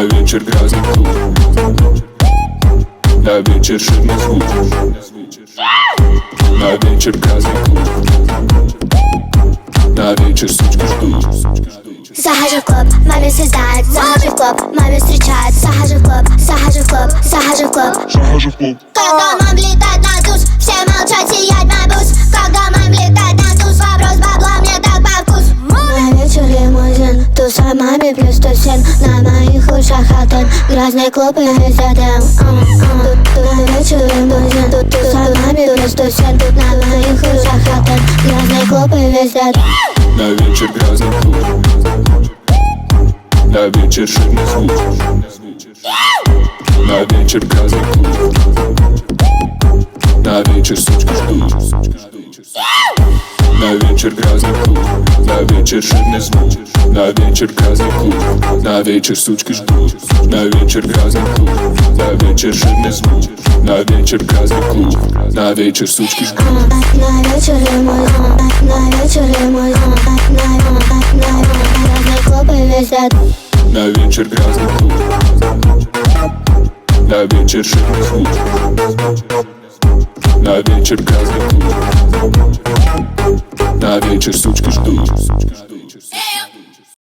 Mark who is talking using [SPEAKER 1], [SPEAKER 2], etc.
[SPEAKER 1] вечер грязный клуб На вечер шумный звук На вечер грязный клуб На вечер сучки ждут
[SPEAKER 2] Захожу в клуб, маме связать. Захожу в клуб, маме встречать. Захожу в клуб, захожу в клуб, захожу в клуб.
[SPEAKER 3] Когда мам летает на туз, все молчат, сиять на бус. Когда мам летает на туз, вопрос бабла мне так по вкусу
[SPEAKER 2] На вечер лимузин Туса маме плюс тусин На моих дым А, а. Тут на вечер лимузин Тут туса маме плюс тусин Тут на моих ушах клуб и везде дым
[SPEAKER 1] На вечер грязный клуб На вечер шумный звук На вечер грязный клуб На вечер сучки ждут На вечер грязный клуб На вечер шумный звук На вечер грязный клуб На вечер сучки ждут На вечер грязный клуб На вечер шумный звук На вечер грязный клуб На вечер сучки ждут
[SPEAKER 2] На вечер лимузин На вечер лимузин На везде дым
[SPEAKER 1] На вечер грязный клуб На вечер шумный звук На вечер грязный клуб вечер сучки ждут